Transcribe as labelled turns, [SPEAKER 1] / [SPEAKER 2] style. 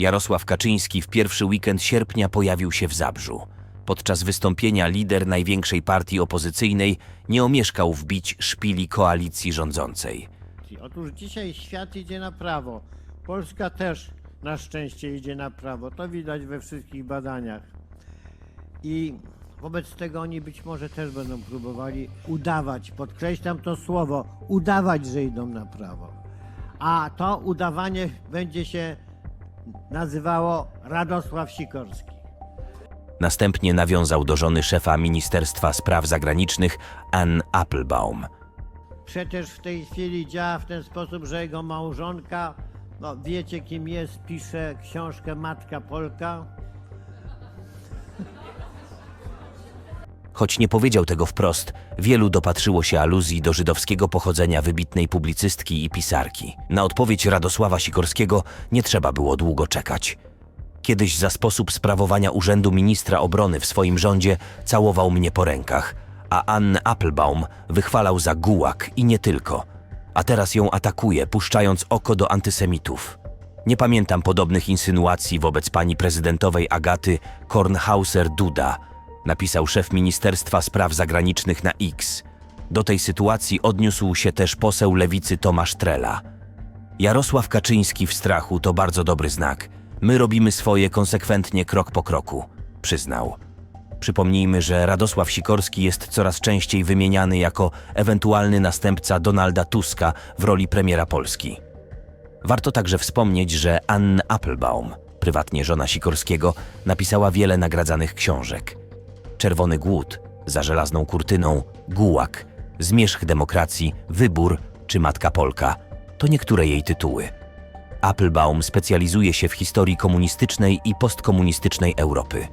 [SPEAKER 1] Jarosław Kaczyński w pierwszy weekend sierpnia pojawił się w Zabrzu. Podczas wystąpienia lider największej partii opozycyjnej nie omieszkał wbić szpili koalicji rządzącej.
[SPEAKER 2] Otóż dzisiaj świat idzie na prawo. Polska też na szczęście idzie na prawo. To widać we wszystkich badaniach. I wobec tego oni być może też będą próbowali udawać, podkreślam to słowo, udawać, że idą na prawo. A to udawanie będzie się nazywało Radosław Sikorski.
[SPEAKER 1] Następnie nawiązał do żony szefa Ministerstwa Spraw Zagranicznych Ann Applebaum.
[SPEAKER 2] Przecież w tej chwili działa w ten sposób, że jego małżonka, no wiecie kim jest, pisze książkę Matka Polka.
[SPEAKER 1] Choć nie powiedział tego wprost, wielu dopatrzyło się aluzji do żydowskiego pochodzenia wybitnej publicystki i pisarki. Na odpowiedź Radosława Sikorskiego nie trzeba było długo czekać. Kiedyś za sposób sprawowania urzędu ministra obrony w swoim rządzie całował mnie po rękach, a Ann Applebaum wychwalał za gułak i nie tylko. A teraz ją atakuje, puszczając oko do antysemitów. Nie pamiętam podobnych insynuacji wobec pani prezydentowej Agaty Kornhauser-Duda, napisał szef Ministerstwa Spraw Zagranicznych na X. Do tej sytuacji odniósł się też poseł lewicy Tomasz Trela. Jarosław Kaczyński w strachu to bardzo dobry znak. My robimy swoje konsekwentnie krok po kroku, przyznał. Przypomnijmy, że Radosław Sikorski jest coraz częściej wymieniany jako ewentualny następca Donalda Tuska w roli premiera Polski. Warto także wspomnieć, że Ann Applebaum, prywatnie żona Sikorskiego, napisała wiele nagradzanych książek. Czerwony Głód, Za żelazną kurtyną, Gułak, Zmierzch demokracji, Wybór czy Matka Polka to niektóre jej tytuły. Applebaum specjalizuje się w historii komunistycznej i postkomunistycznej Europy.